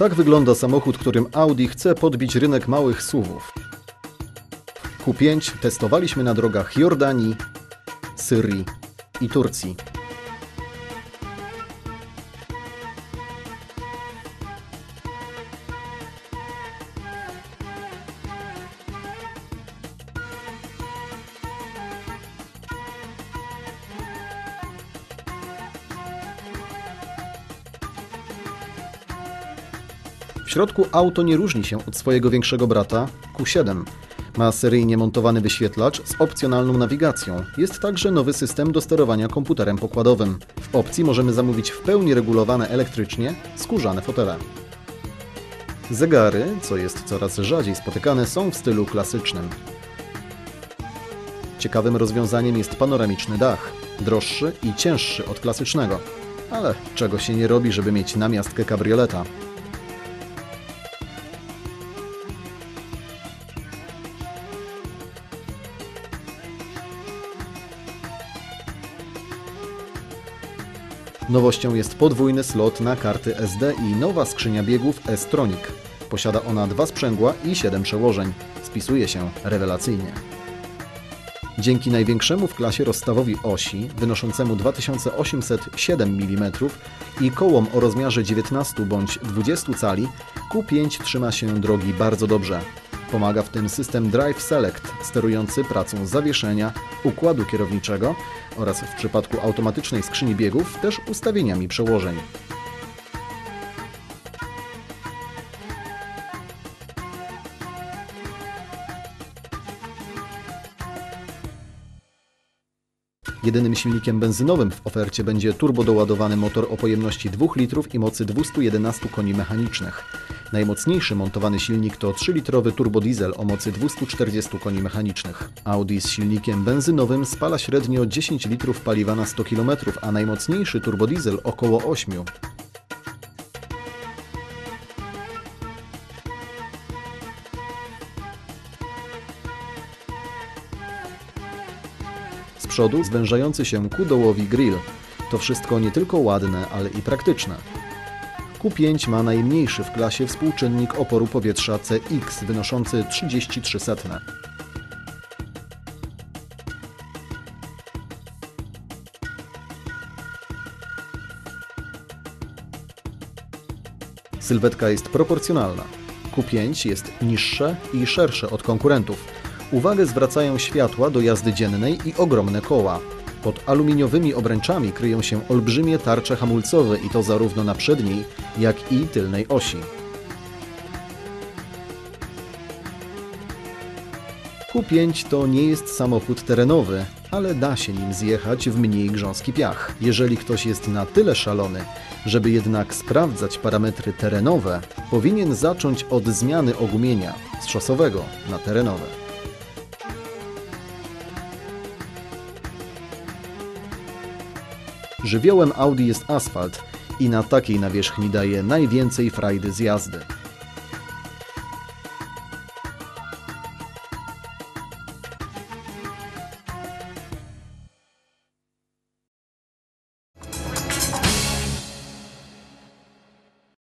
Tak wygląda samochód, którym Audi chce podbić rynek małych SUVów. Q5 testowaliśmy na drogach Jordanii, Syrii i Turcji. W środku auto nie różni się od swojego większego brata Q7. Ma seryjnie montowany wyświetlacz z opcjonalną nawigacją. Jest także nowy system do sterowania komputerem pokładowym. W opcji możemy zamówić w pełni regulowane elektrycznie skórzane fotele. Zegary, co jest coraz rzadziej spotykane, są w stylu klasycznym. Ciekawym rozwiązaniem jest panoramiczny dach, droższy i cięższy od klasycznego. Ale czego się nie robi, żeby mieć namiastkę kabrioleta. Nowością jest podwójny slot na karty SD i nowa skrzynia biegów S-Tronic. Posiada ona dwa sprzęgła i 7 przełożeń. Spisuje się rewelacyjnie. Dzięki największemu w klasie rozstawowi osi, wynoszącemu 2807 mm i kołom o rozmiarze 19 bądź 20 cali, Q5 trzyma się drogi bardzo dobrze. Pomaga w tym system Drive Select, sterujący pracą zawieszenia, układu kierowniczego oraz w przypadku automatycznej skrzyni biegów też ustawieniami przełożeń. Jedynym silnikiem benzynowym w ofercie będzie turbodoładowany motor o pojemności 2 litrów i mocy 211 koni mechanicznych. Najmocniejszy montowany silnik to 3-litrowy turbodiesel o mocy 240 koni mechanicznych. Audi z silnikiem benzynowym spala średnio 10 litrów paliwa na 100 km, a najmocniejszy turbodiesel około 8. Z przodu zwężający się ku dołowi grill. To wszystko nie tylko ładne, ale i praktyczne. Q5 ma najmniejszy w klasie współczynnik oporu powietrza CX wynoszący 33 setne. Sylwetka jest proporcjonalna. Q5 jest niższe i szersze od konkurentów. Uwagę zwracają światła do jazdy dziennej i ogromne koła. Pod aluminiowymi obręczami kryją się olbrzymie tarcze hamulcowe i to zarówno na przedniej, jak i tylnej osi. Q5 to nie jest samochód terenowy, ale da się nim zjechać w mniej grząski piach. Jeżeli ktoś jest na tyle szalony, żeby jednak sprawdzać parametry terenowe, powinien zacząć od zmiany ogumienia z szosowego na terenowe. Żywiołem Audi jest asfalt i na takiej nawierzchni daje najwięcej frajdy z jazdy.